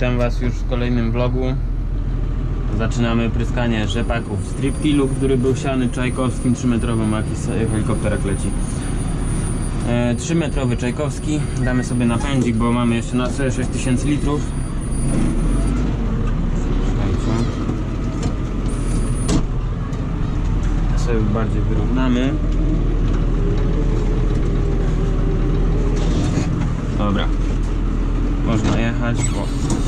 Witam Was już w kolejnym vlogu. Zaczynamy pryskanie rzepaków w strip tillu, który był siany czajkowskim 3-metrowym, jakiś helikopterek leci. E, 3-metrowy czajkowski. Damy sobie napędzik, bo mamy jeszcze na sobie 6000 litrów. Czekajcie. Sobie bardziej wyrównamy. Dobra. Można jechać. O,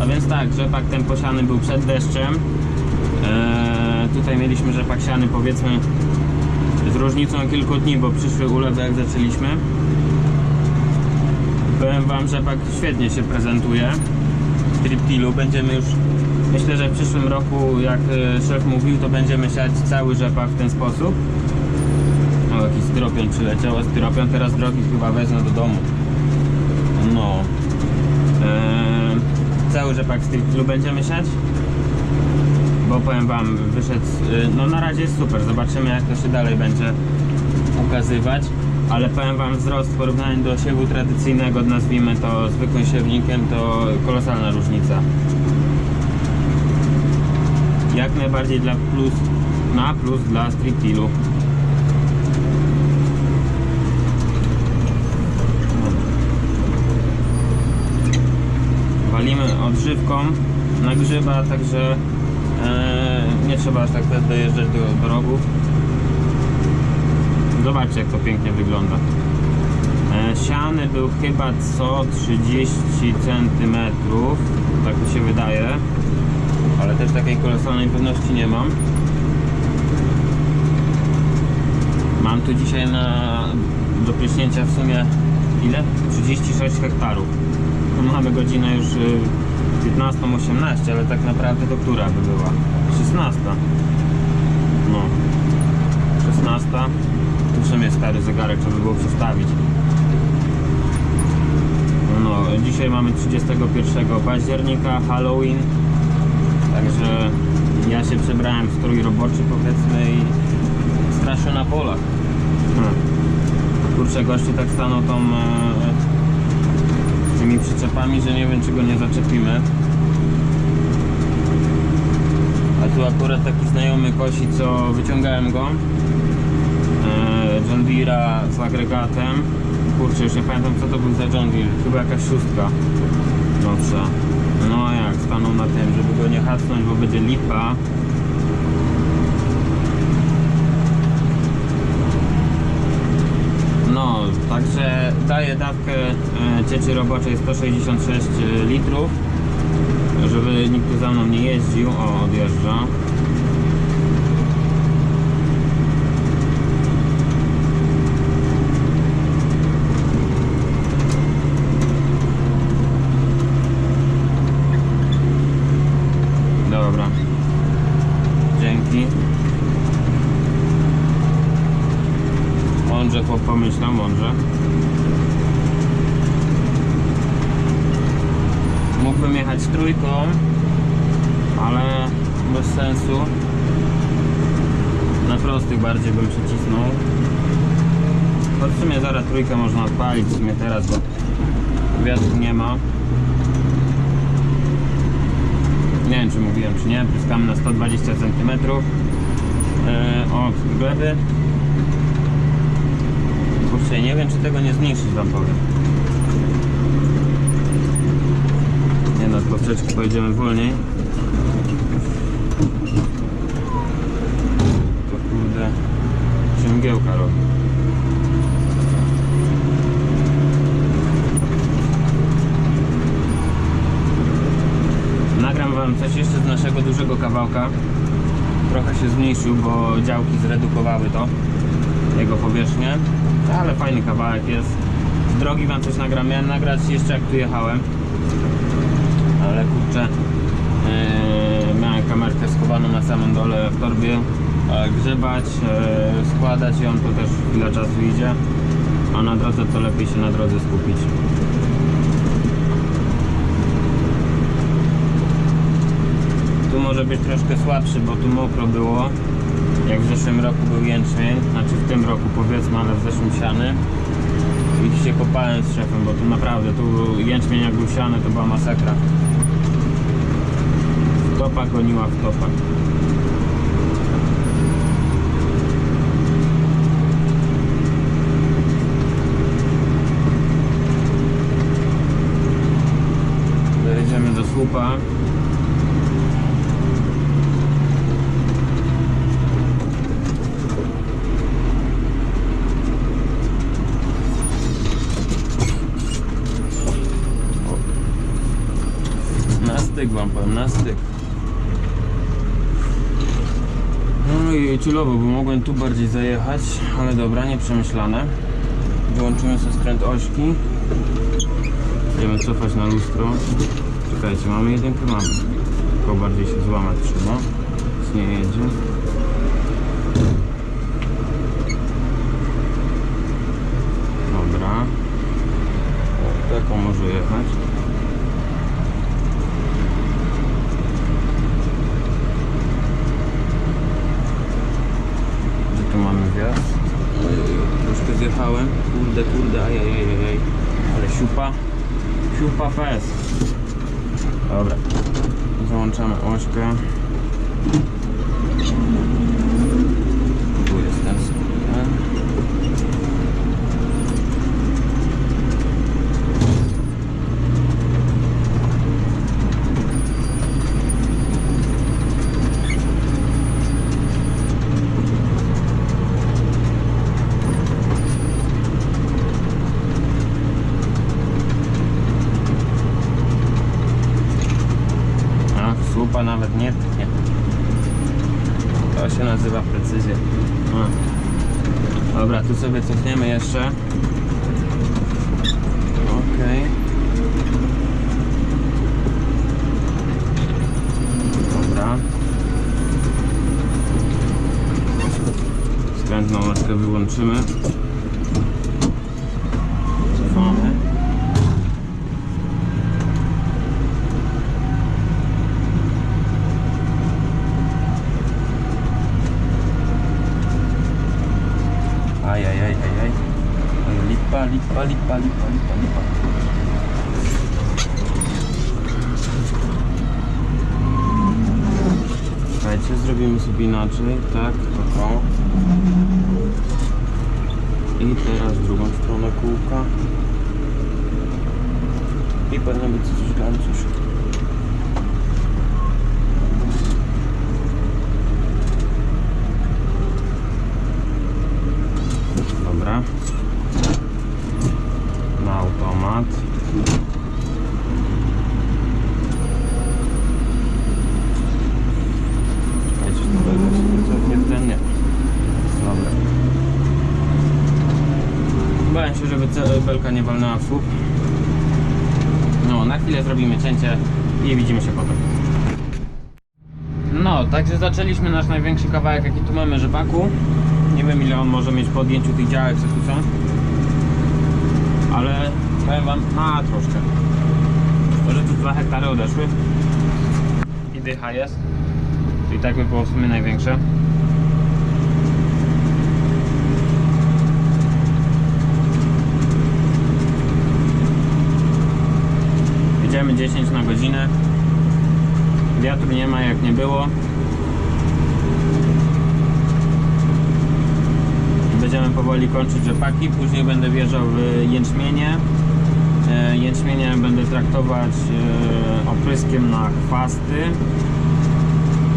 A więc tak, rzepak ten posiany był przed deszczem. Eee, tutaj mieliśmy rzepak siany powiedzmy z różnicą kilku dni, bo przyszły ulewy jak zaczęliśmy. Powiem wam, rzepak świetnie się prezentuje w triptilu. Będziemy już, myślę, że w przyszłym roku, jak e, szef mówił, to będziemy siać cały rzepak w ten sposób. O, jakiś styropian przyleciał, a styropian teraz drogi chyba wezmę do domu. No. Eee, cały rzepak z triptilu będziemy siać. Bo powiem wam, wyszedł, y, no na razie jest super, zobaczymy jak to się dalej będzie ukazywać. Ale powiem wam, wzrost w porównaniu do siewu tradycyjnego, nazwijmy to zwykłym siewnikiem, to kolosalna różnica. Jak najbardziej dla plus, na plus dla striptilu. Walimy odżywką na grzyba, także e, nie trzeba aż tak dojeżdżać do, do rogów. Zobaczcie jak to pięknie wygląda. E, siany był chyba co 30 cm, tak mi się wydaje, ale też takiej kolosalnej pewności nie mam. Mam tu dzisiaj na do w sumie ile? 36 hektarów. Mamy godzinę już y, 15.18, ale tak naprawdę to która by była? 16. No. 16. Tu w sumie stary zegarek, trzeba by było przestawić. No, dzisiaj mamy 31 października, Halloween. Także ja się przebrałem w strój roboczy powiedzmy i straszę na polach. Hmm. Kurczę, gościu tak stanął tą e, tymi przyczepami, że nie wiem czy go nie zaczepimy. A tu akurat taki znajomy kosi, co wyciągałem go. E, John Deere'a z agregatem. Kurczę, już nie pamiętam co to był za John Deere. Chyba jakaś szóstka nowsza. Na tym, żeby go nie hacnąć, bo będzie lipa. No, także daję dawkę e, cieczy roboczej 166 litrów, żeby nikt tu za mną nie jeździł. O, odjeżdża. Dobra. Dzięki. Mądrze chłop pomyślał, mądrze. Mógłbym jechać trójką, ale bez sensu. Na prostych bardziej bym przycisnął. Choć w sumie zaraz trójkę można odpalić, w sumie teraz, bo wiatru nie ma. Nie wiem czy nie, pryskamy na 120 cm od gleby. Kurczę, nie wiem czy tego nie zmniejszyć wam powiem. Nie no, troszeczkę pojedziemy wolniej. To kurde, się mgiełka robi. Nagram wam coś jeszcze z naszego dużego kawałka. Trochę się zmniejszył, bo działki zredukowały to, jego powierzchnię. Ale fajny kawałek jest. Z drogi wam coś nagram. Miałem nagrać jeszcze jak tu jechałem. Ale kurczę, yy, miałem kamerkę schowaną na samym dole w torbie. Grzebać, yy, składać ją to też chwilę czasu idzie. A na drodze to lepiej się na drodze skupić. Może być troszkę słabszy, bo tu mokro było. Jak w zeszłym roku był jęczmień, znaczy w tym roku powiedzmy, ale w zeszłym siany. I się kopałem z szefem, bo tu naprawdę, tu jęczmień jak był siany, to była masakra. Topa goniła w topa. Dojedziemy do słupa. Na styk wam powiem, na styk. No i chillowo, bo mogłem tu bardziej zajechać, ale dobra, nieprzemyślane. Wyłączymy sobie skręt ośki. Będziemy cofać na lustro. Czekajcie, mamy jedynkę, mamy. Tylko bardziej się złamać trzeba. Nic nie jedzie. Dobra. Taką może jechać. Gdzie tu mamy wjazd? Ojej, troszkę zjechałem. Kurde, kurde, ajajajajaj. Ale siupa. Siupa fest. Dobra. Załączamy ośkę. Tu jest ten skręt. Ach, słupa nawet nie tnie. To się nazywa precyzja. Dobra, tu sobie cofniemy jeszcze. Okej. Dobra. Skrętną laskę wyłączymy. Cofamy. Ajajajajaj. Lipa, lipa, lipa, lipa, lipa, lipa. Słuchajcie, inaczej, tak, to. I teraz drugą stronę kółka. I powinno być coś gancusz. Dobra. Na automat. Słuchajcie, to będzie cofnie w ten nie. Dobra. Bałem się, żeby ce- belka nie walnęła w słup. No, na chwilę zrobimy cięcie i widzimy się potem. No, także zaczęliśmy nasz największy kawałek, jaki tu mamy rzepaku. Nie wiem ile on może mieć po odjęciu tych działek, co tu są. Ale powiem wam, a troszkę. Może tu 2 hektary odeszły. I dycha jest. To i tak by było w sumie największe. Jedziemy 10 na godzinę. Wiatru nie ma jak nie było. Będziemy powoli kończyć rzepaki, później będę wjeżdżał w jęczmienie. E, Jęczmienie będę traktować e, opryskiem na chwasty.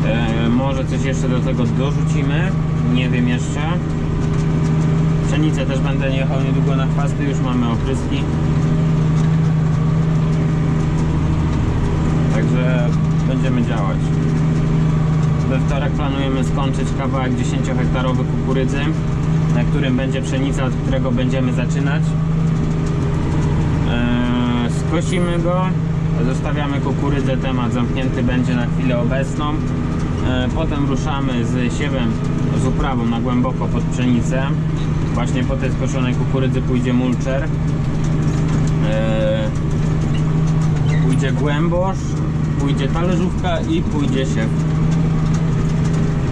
E, Może coś jeszcze do tego dorzucimy, nie wiem jeszcze. Pszenicę też będę jechał niedługo na chwasty, już mamy opryski. Także będziemy działać. We wtorek planujemy skończyć kawałek 10-hektarowy kukurydzy, na którym będzie pszenica, od którego będziemy zaczynać. Eee, skosimy go, zostawiamy kukurydzę, temat zamknięty będzie na chwilę obecną. Eee, potem ruszamy z siewem, z uprawą na głęboko pod pszenicę. Właśnie po tej skoszonej kukurydzy pójdzie mulcher. Eee, pójdzie głębosz, pójdzie talerzówka i pójdzie siew.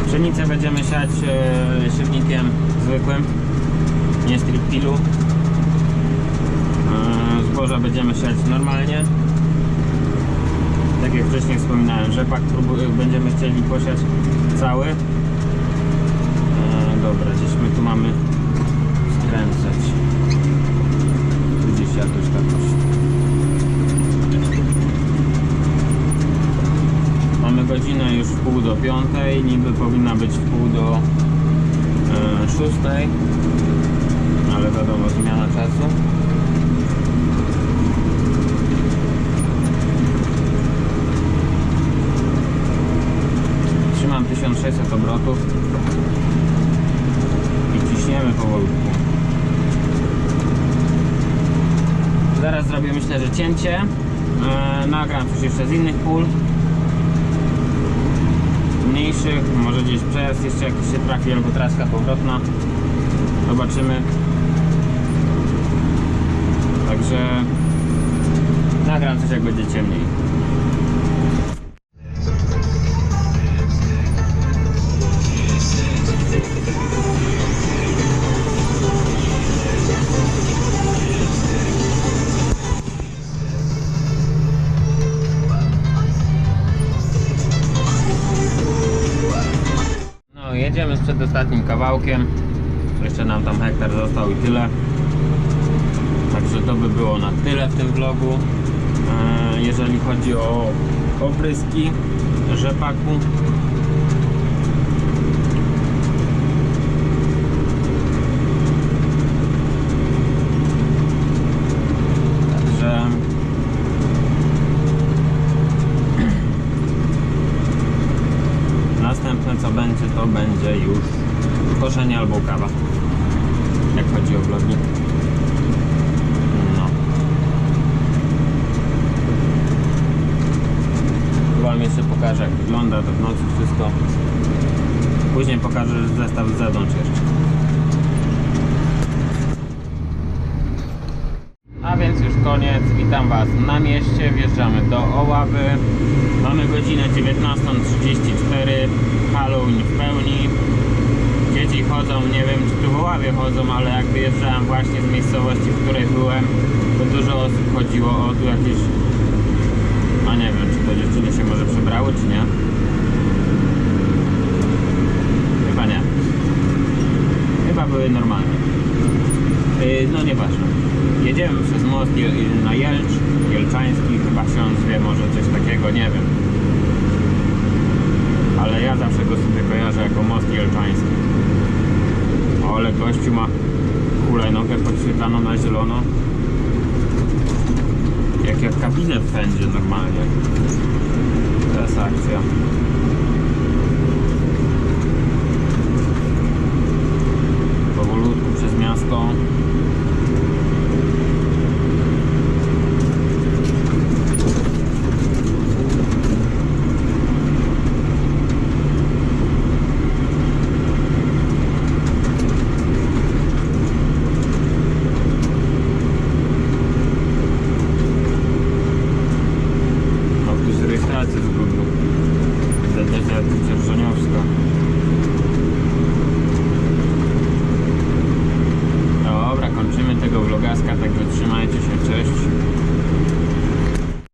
Pszenicę będziemy siać e, siewnikiem zwykłym, nie strip pilu. E, zboża będziemy siać normalnie. Tak jak wcześniej wspominałem, rzepak będziemy chcieli posiać cały. E, dobra, gdzieś my tu mamy skręcać. Gdzieś jakoś tak. Mamy godzinę już w pół do piątej, niby powinna być w pół do e, szóstej, ale wiadomo, zmiana czasu. Trzymam 1600 obrotów i ciśniemy powolutku. Zaraz zrobię myślę, że cięcie. E, nagram coś jeszcze z innych pól mniejszych, może gdzieś przejazd jeszcze jakiś się trafi albo traska powrotna. Zobaczymy. Także nagram coś jak będzie ciemniej. Jedziemy z przedostatnim kawałkiem. Jeszcze nam tam hektar został i tyle. Także to by było na tyle w tym vlogu. E, Jeżeli chodzi o opryski rzepaku. Także Następne co będzie, to będzie już koszenie albo kawa. Jak chodzi o vlogi. No. Tu Wam jeszcze pokażę jak wygląda to w nocy wszystko. Później pokażę zestaw z zewnątrz jeszcze. A więc już koniec, witam Was na mieście, wjeżdżamy do Oławy. Mamy godzinę 19.34, Halloween w pełni. Dzieci chodzą, nie wiem czy tu w Oławie chodzą, ale jak wyjeżdżałem właśnie z miejscowości, w której byłem, to dużo osób chodziło, o tu jakieś... A nie wiem, czy to dziewczyny się może przebrały, czy nie. Chyba nie. Chyba były normalne. Yy, No nieważne. Jedziemy przez most na Jelcz, Jelczański, chyba się on zwie, może coś takiego, nie wiem. Ale ja zawsze go sobie kojarzę jako most Jelczański. Ale gościu ma hulajnogę podświetlaną na zielono. Jak jak kabinę pędzie normalnie. To jest akcja. Powolutku przez miasto.